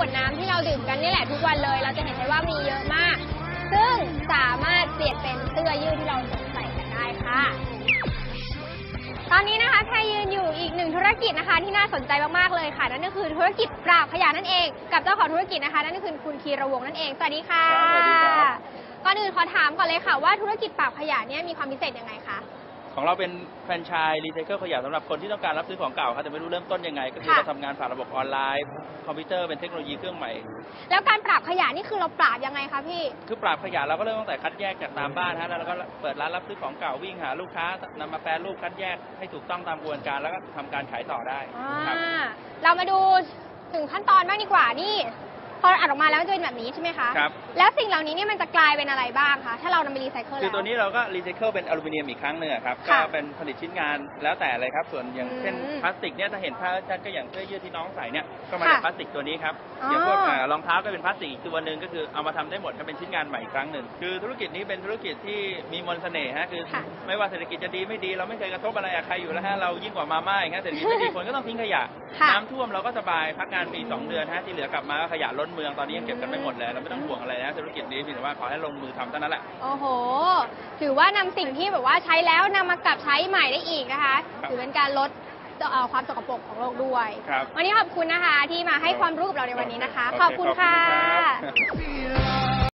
วดน้ำที่เราดื่มกันนี่แหละทุกวันเลย เราจะเห็นได้ว่ามีเยอะมาก ซึ่งสามารถเปลี่ยนเป็นเสื้อยืดที่เราสวมใส่กันได้ค่ะ ตอนนี้นะคะแพรยืนอยู่อีกหนึ่งธุรกิจนะคะที่น่าสนใจมากๆเลยค่ะ นั่นก็คือธุรกิจปราบขยะนั่นเอง กับเจ้าของธุรกิจนะคะ นั่นก็คือคุณคีระวงศ์นั่นเองสวัสดีค่ะ ครับสวัสดีครับ ก่อนอื่นขอถามก่อนเลยค่ะว่าธุรกิจปราบขยะเนี่ยมีความพิเศษยังไงคะ ของเราเป็นแฟรนไชส์รีไซเคิลขยะสำหรับคนที่ต้องการรับซื้อของเก่าครับแต่ไม่รู้เริ่มต้นยังไง ก็คือค่ะ เราทำงานผ่านระบบออนไลน์ คอมพิวเตอร์เป็นเทคโนโลยีเครื่องใหม่ แล้วการปราบขยะนี่คือเราปราบยังไงคะพี่ คือปราบขยะเราก็เริ่มตั้งแต่คัดแยกจากตามบ้านฮะแล้วเราก็เปิดร้านรับซื้อของเก่าวิ่งหาลูกค้านำมาแปรรูปคัดแยกให้ถูกต้องตามกระบวนการแล้วก็ทำการขายต่อได้อ่ครับาเรามาดูถึงขั้นตอนบ้างดีกว่านี่ พออัดออกมาแล้วมันจะเป็นแบบนี้ใช่ไหมคะ ครับ แล้วสิ่งเหล่านี้เนี่ยมันจะกลายเป็นอะไรบ้างคะ ถ้าเรานำไปรีไซเคิลคือแล้ว ตัวนี้เราก็รีไซเคิลเป็นอลูมิเนียมอีกครั้งหนึ่งอะครับ ก็ค่ะเป็นผลิตชิ้นงานแล้วแต่เลยครับ ส่วนอย่างอืมเช่นพลาสติกเนี่ยถ้าเห็นภาพชัดก็อย่างเสื้อยืดที่น้องใส่เนี่ย ก็มาค่ะจากพลาสติกตัวนี้ครับ อ๋ออย่างพวกอ่ารองเท้าก็เป็นพลาสติกอีกตัวหนึ่งก็คือเอามาทำได้หมดก็เป็นชิ้นงานใหม่อีกครั้งหนึ่ง คือธุรกิจนี้เป็นธุรกิจที่มีมนต์เสน่ห์ฮะ คือค่ะไม่ว่าเศรษฐกิจจะดีไม่ดีเราไม่เคยกระทบอะไรกับใครอยู่แล้วฮะ เรายิ่งกว่ามาม่าอย่างเงี้ยเศรษฐกิจไม่ดีคนก็ต้องทิ้งขยะ ค่ะ น้ำท่วมเราก็สบายพักงานปีสองเดือนฮะที่เหลือกลับมาก็ขยะล้นเมืองตอนนี้ยังเก็บกันไม่หมดเลยเราไม่ต้องห่วงอะไรนะธุรกิจนี้เพียงแต่ว่าขอให้ลงมือทำเท่านั้นแหละโอ้โห ถือว่านำสิ่งที่แบบว่าใช้แล้วนำมากลับใช้ใหม่ได้อีกนะคะครับถือเป็นการลดเอ่อความสกปรกของโลกด้วย ครับ วันนี้ขอบคุณนะคะที่มาให้ความรู้กับเราในวันนี้นะคะโเขอบคุณค่ะขอบคุณครับ